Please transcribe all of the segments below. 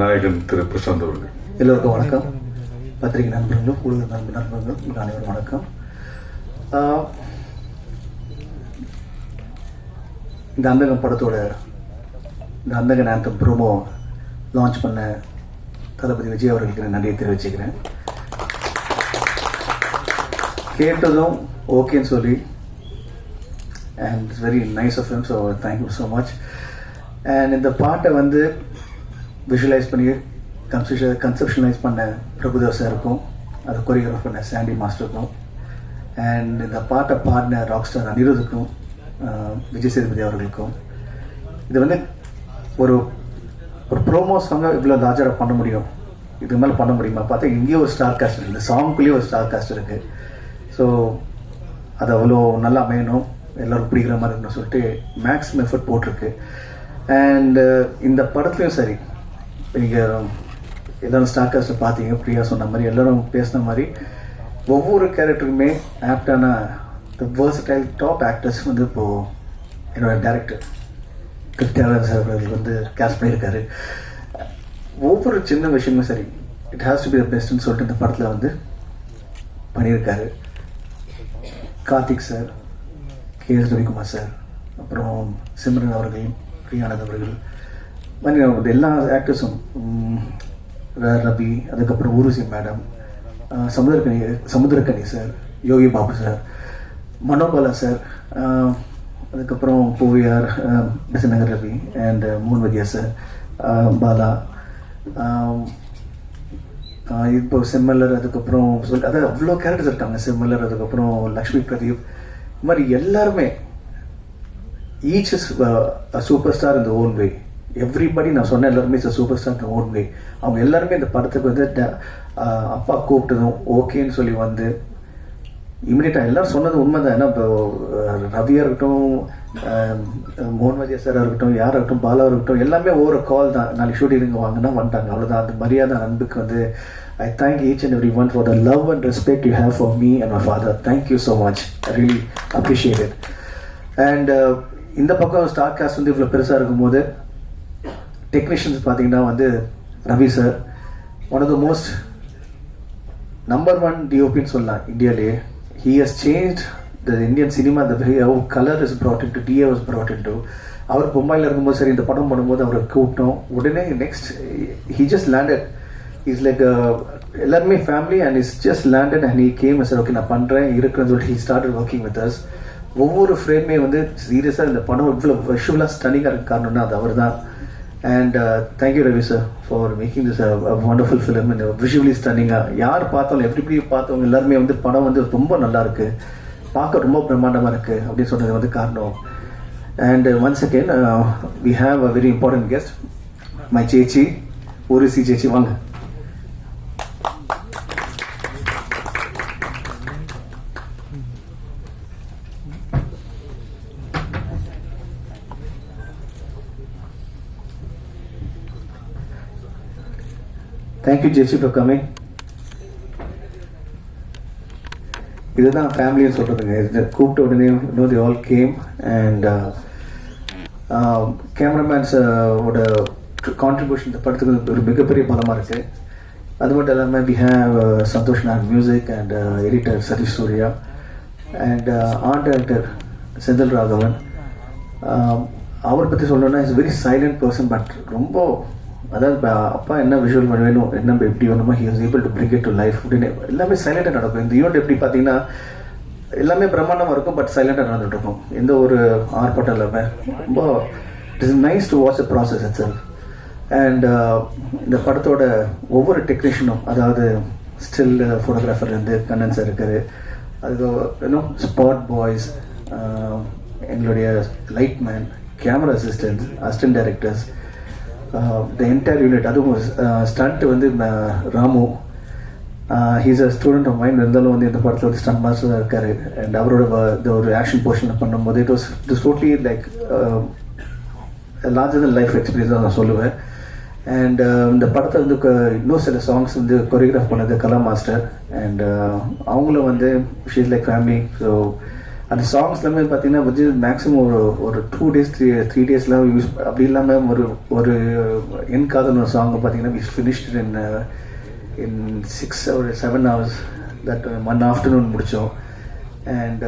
நாயகன் திரு பிரசாந்த் அவர்கள். எல்லோருக்கும் வணக்கம். பத்திரிகை நண்பர்களும் ஊடக நண்பர் நண்பர்களும் உங்கள் அனைவரும் வணக்கம். இந்த அந்தகம் படத்தோட இந்த அந்தகன் ஆந்தம் ப்ரோமோ லான்ச் பண்ண தளபதி விஜய் அவர்களுக்கு நான் நன்றியை தெரிவிச்சுக்கிறேன். கேட்டதும் ஓகேன்னு சொல்லி and it's very nice of him so thank you so much and இந்த பாட்டை வந்து விஷுவலைஸ் பண்ணி கன்செப்ஷன் கன்செப்ஷனலைஸ் பண்ண பிரபுதேவ் சாருக்கும் அதை கொரியோகிராஃப் பண்ண சாண்டி மாஸ்டருக்கும் அண்ட் இந்த பாட்டை பாடின ராக் ஸ்டார் அனிருதுக்கும் விஜய் சேதுபதி அவர்களுக்கும். இது வந்து ஒரு ஒரு ப்ரோமோ சாங்காக இவ்வளோ லார்ஜராக பண்ண முடியும். இதுக்கு மேலே பண்ண முடியுமா? பார்த்தா இங்கேயே ஒரு ஸ்டார் காஸ்ட் இருக்குது இந்த சாங்குக்குள்ளேயே ஒரு ஸ்டார் காஸ்ட் இருக்குது ஸோ அது அவ்வளோ நல்லா அமையணும். எல்லோரும் பிடிக்கிற மாதிரி இருக்கணும்னு சொல்லிட்டு மேக்ஸிமம் எஃபர்ட் போட்டிருக்கு. அண்டு இந்த படத்துலையும் சரி நீங்கள் எல்லோரும் ஸ்டார் காஸ்ட்டை பார்த்தீங்க பிரியா சொன்ன மாதிரி எல்லோரும் பேசின மாதிரி ஒவ்வொரு கேரக்டருக்குமே ஆப்டான த வேர்சடைல் டாப் ஆக்டர்ஸ் வந்து இப்போது என்னோட டேரக்டர் கிருத்தியாளர் சார் அவர்கள் வந்து கேஸ்ட் பண்ணியிருக்காரு. ஒவ்வொரு சின்ன விஷயமும் சரி it has to be the பெஸ்ட்னு சொல்லிட்டு இந்த படத்தில் வந்து பண்ணியிருக்காரு. Karthik sir K S Ravikumar sir அப்புறம் சிம்ரன் அவர்கள் பிரியானந்த் அவர்கள் மாதிரி எல்லா ஆக்டர்ஸும் ரவி அதுக்கப்புறம் Urvashi madam Samuthirakani Samuthirakani sir Yogi Babu sir Manobala sir அதுக்கப்புறம் பூவியார் பிசநகர் ரவி அண்ட் மூன்வதியா சார் பாலா இப்போ செம்மல்லர் அதுக்கப்புறம் சொல் அதாவது அவ்வளோ கேரக்டர்ஸ் இருக்காங்க செம்மல்லர் அதுக்கப்புறம் லக்ஷ்மி பிரதீப் இது மாதிரி எல்லாருமே ஈச் இஸ் சூப்பர் ஸ்டார் இந்த ஓன் வே எவ்ரிபடி நான் சொன்ன எல்லாருமே is super star the own way அவங்க எல்லாருமே இந்த படத்துக்கு வந்து ட- அப்பா கூப்பிட்டதும் ஓகேன்னு சொல்லி வந்து இமீடியட்டாக எல்லாரும் சொன்னது உண்மைதான். ஏன்னா இப்போ ரவியாக இருக்கட்டும் மோகன் மோகன்வதியா சாரா இருக்கட்டும் யாராக இருக்கட்டும் பாலா இருக்கட்டும் எல்லாமே ஒவ்வொரு கால் தான். நாளைக்கு ஷூட்டிங் வாங்கினா வந்துட்டாங்க. அவ்வளோதான் அந்த மரியாதை அன்புக்கு வந்து I thank each and every one for the love and respect you have for me and my father thank you so much I really appreciate it and இந்த பக்கம் ஸ்டார் காஸ்ட் வந்து இவ்வளோ பெருசாக இருக்கும்போது டெக்னீஷியன்ஸ் பார்த்தீங்கன்னா வந்து Ravi sir one of the most number one டிஓபின்னு சொல்லலாம் இந்தியாவிலேயே. He has change the Indian cinema the way how colour is brought in to DA brought in to அவர் மும்பையில் இருக்கும்போது சரி இந்த படம் பண்ணும்போது அவரை கூப்பிட்டோம். உடனே next he just landed is like எல்லாருமே family and is just landed and he came sir okay நான் பண்ணுறேன் இருக்குன்னு சொல்லிட்டு he start working with us ஒவ்வொரு ஃப்ரேமே வந்து சீரியஸாக இந்த படம் இவ்வளோ விஷுவலாக ஸ்டனிங்காக இருக்க காரணம்னா அது அவர் தான் and thank you Ravi sir for making this wonderful film இந்த விஷுவலி ஸ்டன்னிங்காக யார் பார்த்தாலும் எப்படி எப்படி பார்த்தவங்க எல்லாருமே வந்து படம் வந்து ரொம்ப நல்லா இருக்கு. பார்க்க ரொம்ப பிரம்மாண்டமாக இருக்கு அப்படின்னு சொன்னது வந்து காரணம். And once again we have a very important guest my சேச்சி சி சேச்சி. வாங்க. Thank you Jessie for coming இதுதான் ஃபேமிலின்னு சொல்கிறதுங்க இது கூப்பிட்ட உடனே no the all came and கேமராமேன்ஸோட contribution இந்த படத்துக்கு ஒரு மிகப்பெரிய பலமாக இருக்குது அது மட்டும் இல்லாமல் we have Santhosh Nag music and editor Sathish Surya and art director Senthil Raghavan அவரை பற்றி சொல்லணும்னா is very silent person but ரொம்ப அதாவது அப்பா என்ன விஷுவல் வேணும் என்ன எப்படி வேணுமோ he was able to bring it to life அப்படின்னு எல்லாமே சைலண்டாக நடக்கும். இந்த ஈவெண்ட் எப்படி பார்த்தீங்கன்னா எல்லாமே பிரம்மாண்டமாக இருக்கும் பட் சைலண்டாக நடந்துட்டு இருக்கும் எந்த ஒரு ஆர்ப்பாட்டம் இல்லாமல் ரொம்ப it is nice to watch a process itself and இந்த படத்தோட ஒவ்வொரு டெக்னீஷியனும் அதாவது ஸ்டில் ஃபோட்டோகிராஃபர்லேருந்து uh, கண்ணன் சார் இருக்காரு. அது இன்னும் ஸ்பாட் பாய்ஸ் எங்களுடைய light man camera assistance assistant directors the entire unit அதுவும் uh, ஸ்டண்ட் வந்து uh, Ramu. He's a student of mind இருந்தாலும் வந்து இந்த படத்தில் ஒரு ஸ்டண்ட் மாஸ்டர் இருக்காரு. அண்ட் அவரோட uh, வ- இந்த ஒரு ஆக்ஷன் போர்ஷனில் பண்ணும்போது it was it totally like larger than life experience தான் நான் சொல்லுவேன். அண்ட் இந்த படத்தை வந்து க- இன்னும் சில சாங்ஸ் வந்து கொரியோகிராஃப் பண்ணது கலா மாஸ்டர் அண்ட் அவங்களும் வந்து ஷீஸ் லைக் ஃபேமிலி ஸோ அந்த சாங்ஸ் எல்லாமே பார்த்தீங்கன்னா வந்து மேக்ஸிமம் ஒரு ஒரு டூ டேஸ் த்ரீ த்ரீ டேஸ்லாம் யூஸ் அப்படி இல்லாமல் ஒரு ஒரு என் காதல் ஒரு சாங் பார்த்தீங்கன்னா we finished in in six ஒரு seven hours that one afternoon முடித்தோம் and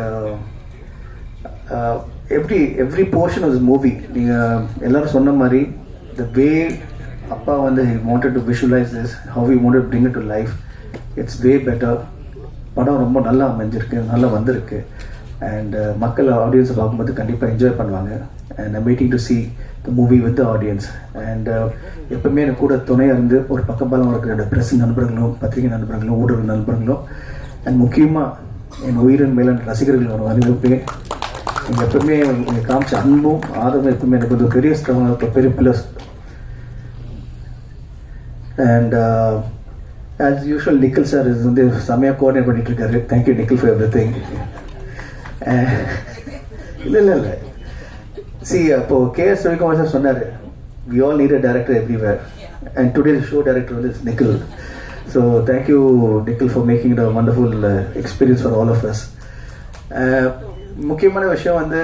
every every portion of movie நீங்கள் எல்லோரும் சொன்ன மாதிரி த வே அப்பா வந்து he wanted to visualise this how you wanted bring to life it's way better படம் ரொம்ப நல்லா அமைஞ்சிருக்கு நல்லா வந்திருக்கு. அண்ட் uh, மக்கள் ஆடியன்ஸை பார்க்கும்போது கண்டிப்பாக என்ஜாய் பண்ணுவாங்க. And I'm waiting to see the movie with audience and எப்பவுமே எனக்கு கூட துணையாக இருந்து ஒரு பக்கப்பாலம் இருக்கிற ப்ரெஸ் நண்பர்களும் பத்திரிகை நண்பர்களும் ஊடக நண்பர்களும் அண்ட் முக்கியமாக என் உயிரின் மேலான ரசிகர்கள் வரும் அனைவருமே நீங்கள் எப்பவுமே நீங்கள் காமிச்ச அன்பும் ஆதரவும் எப்பவுமே எனக்கு வந்து பெரிய ஸ்ட்ராங்காக இருக்க பெரிய plus and as usual Nikhil sir இது வந்து செம்மையாக கோஆர்டினேட் பண்ணிட்டு இருக்காரு. Thank you Nikhil for every thing இல்லை இல்லை இல்லை. சி அப்போ கேஎஸ் ரவிக்குமார் சார் சொன்னார் we all need a director everywhere and today show director வந்து Nikhil so thank you Nikhil for making it a wonderful experience for all of us முக்கியமான விஷயம் வந்து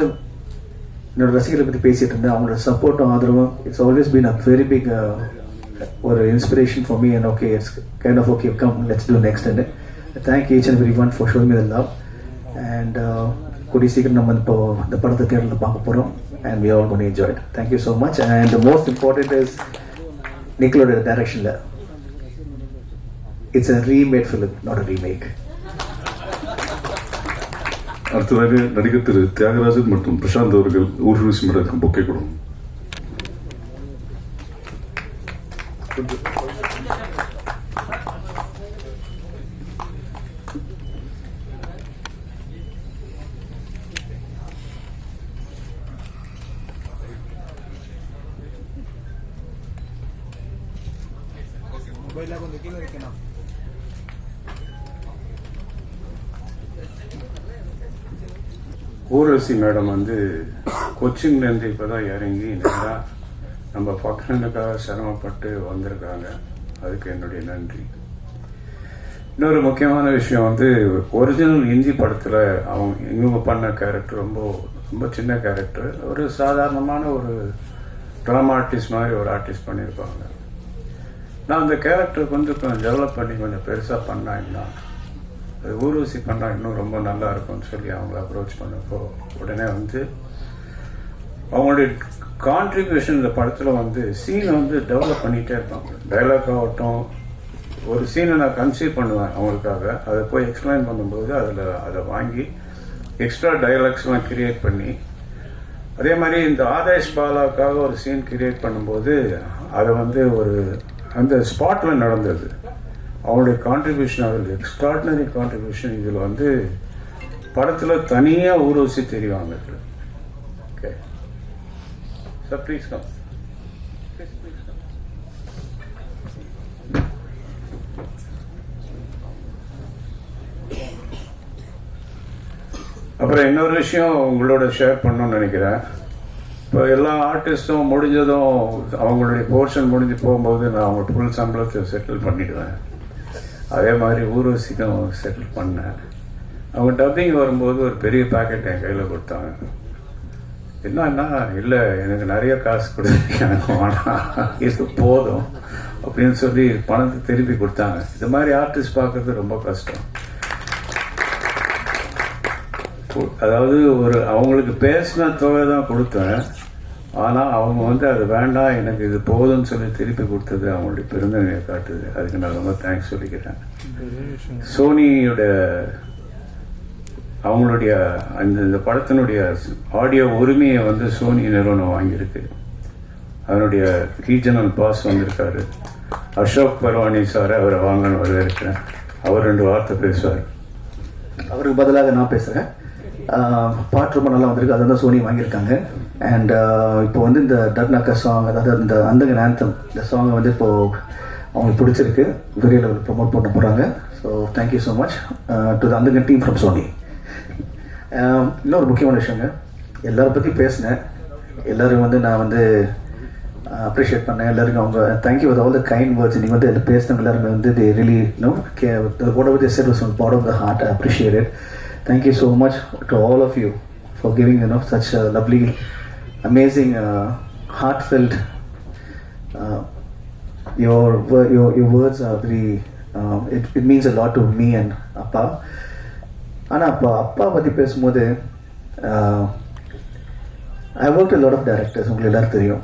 என்னோட ரசிகர்களை பற்றி பேசிகிட்டு இருந்தேன். அவங்களோட சப்போர்ட்டும் ஆதரவும் it's always been a very big ஒரு inspiration for me and okay it's kind of okay come let's to next and thank each and very one for showing me love and கூடிய சீக்கிரம் நம்ம இப்போ இந்த படத்தை தேட்டரில் பார்க்க போகிறோம் and we all gonna enjoy thank you so much and most important is நிக்கலோட டைரக்ஷனில் it's a remade film not a remake அடுத்ததாக நடிகர் திரு தியாகராஜன் மற்றும் பிரசாந்த் அவர்கள் ஊர்வசி மேடத்துக்கு பொக்கை கொடுக்கும். மொபைலில் el que no. Urvashi madam வந்து கொச்சின்லேருந்து இப்போ தான் இறங்கி நேராக நம்ம பக்கத்துக்காக சிரமப்பட்டு வந்திருக்காங்க அதுக்கு என்னுடைய நன்றி இன்னொரு முக்கியமான விஷயம் வந்து ஒரிஜினல் ஹிந்தி படத்தில் அவங்க இவங்க பண்ண கேரக்டர் ரொம்ப ரொம்ப சின்ன கேரக்டர் ஒரு சாதாரணமான ஒரு ட்ராமா ஆர்டிஸ்ட் மாதிரி ஒரு ஆர்டிஸ்ட் பண்ணியிருப்பாங்க நான் அந்த கேரக்டர் கொஞ்சம் கொஞ்சம் டெவலப் பண்ணி கொஞ்சம் பெருசாக பண்ணாங்கன்னா அது ஊர்வசி பண்ணா இன்னும் ரொம்ப நல்லா இருக்கும்னு சொல்லி அவங்கள அப்ரோச் பண்ணப்போ உடனே வந்து அவங்களுடைய கான்ட்ரிபியூஷன் இந்த படத்தில் வந்து சீனை வந்து டெவலப் பண்ணிகிட்டே இருப்பாங்க. டைலாக் ஆகட்டும் ஒரு சீனை நான் கன்சீவ் பண்ணுவேன் அவங்களுக்காக. அதை போய் எக்ஸ்பிளைன் பண்ணும்போது அதில் அதை வாங்கி எக்ஸ்ட்ரா டைலாக்ஸ்லாம் கிரியேட் பண்ணி அதே மாதிரி இந்த ஆதேஷ் பாலாவுக்காக ஒரு சீன் கிரியேட் பண்ணும்போது அதை வந்து ஒரு அந்த ஸ்பாட்டில் நடந்தது. அவருடைய கான்ட்ரிபியூஷன் அவருக்கு எக்ஸ்ட்ராடினரி கான்ட்ரிபியூஷன் இதில் வந்து படத்தில் தனியாக ஊர்வசி தெரிவாங்க ஓகே சார் ப்ளீஸ் கம் அப்புறம் இன்னொரு விஷயம் உங்களோட ஷேர் பண்ணணும்னு நினைக்கிறேன். இப்போ எல்லா ஆர்டிஸ்ட்டும் முடிஞ்சதும் அவங்களுடைய போர்ஷன் முடிஞ்சு போகும்போது நான் அவங்க ஃபுல் சம்பளத்தை செட்டில் பண்ணிடுவேன். அதே மாதிரி ஊர்வசிக்கும் செட்டில் பண்ணேன். அவங்க டப்பிங் வரும்போது ஒரு பெரிய பேக்கெட் என் கையில் கொடுத்தாங்க. என்னன்னா இல்லை எனக்கு நிறைய காசு கொடுத்து எனக்கு வேணாம் இது போதும் அப்படின்னு சொல்லி பணத்தை திருப்பி கொடுத்தாங்க. இது மாதிரி ஆர்டிஸ்ட் பார்க்கறது ரொம்ப கஷ்டம். அதாவது ஒரு அவங்களுக்கு பேசின தொகை தான் கொடுத்தேன். ஆனால் அவங்க வந்து அது வேண்டாம் எனக்கு இது போதும்னு சொல்லி திருப்பி கொடுத்தது அவங்களுடைய பெருந்தன்மையை காட்டுது. அதுக்கு நான் ரொம்ப தேங்க்ஸ் சொல்லிக்கிறேன். சோனியோட அவங்களுடைய அந்த இந்த படத்தினுடைய ஆடியோ உரிமையை வந்து சோனி நிறுவனம் வாங்கியிருக்கு. அதனுடைய ரீஜனல் பாஸ் வந்திருக்காரு. அசோக் பர்வானி சார் அவரை வாங்கன்னு வரவேற்கிறேன். அவர் ரெண்டு வார்த்தை பேசுவார். அவருக்கு பதிலாக நான் பேசுகிறேன் பாட்டு ரொம்ப நல்லா வந்திருக்கு. அதை வந்து சோனி வாங்கியிருக்காங்க. அண்ட் இப்போ வந்து இந்த டர்னாக்கா சாங் அதாவது இந்த அந்தகன் ஆந்தம் இந்த சாங்கை வந்து இப்போது அவங்களுக்கு பிடிச்சிருக்கு. பெரிய லெவல் ப்ரொமோட் பண்ண போகிறாங்க so thank you so much to the Andhagan team from Sony இன்னொரு முக்கியமான விஷயங்க. எல்லாரை பற்றி பேசினேன். எல்லோரும் வந்து நான் வந்து அப்ரிஷியேட் பண்ணேன். எல்லாருக்கும் அவங்க thank you with all the kind words நீங்கள் வந்து இதில் பேசினவங்க எல்லாருமே வந்து the really no K whatever the set was part of the heart appreciate thank you so much to all of you for giving you know such a lovely, amazing, uh, heartfelt. Uh, your your your words are very. Um, it, it means a lot அப்பா ஆனால் அப்பா அப்பா பற்றி பேசும்போது I work lot of directors உங்களுக்கு எல்லாரும் தெரியும்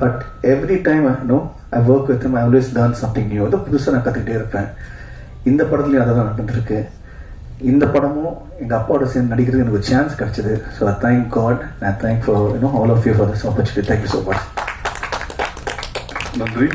but every time no I work with I always learn something new வந்து புதுசாக நான் கற்றுக்கிட்டே இருப்பேன் இந்த படத்துலையும் அதை தான் நடந்துருக்கு இந்த படமும் எங்கள் அப்பாவோட சேர்ந்து நடிக்கிறதுக்கு எனக்கு ஒரு சான்ஸ் கிடச்சிது. So I thank God I thank for you know all of you for this opportunity thank you so much நன்றி.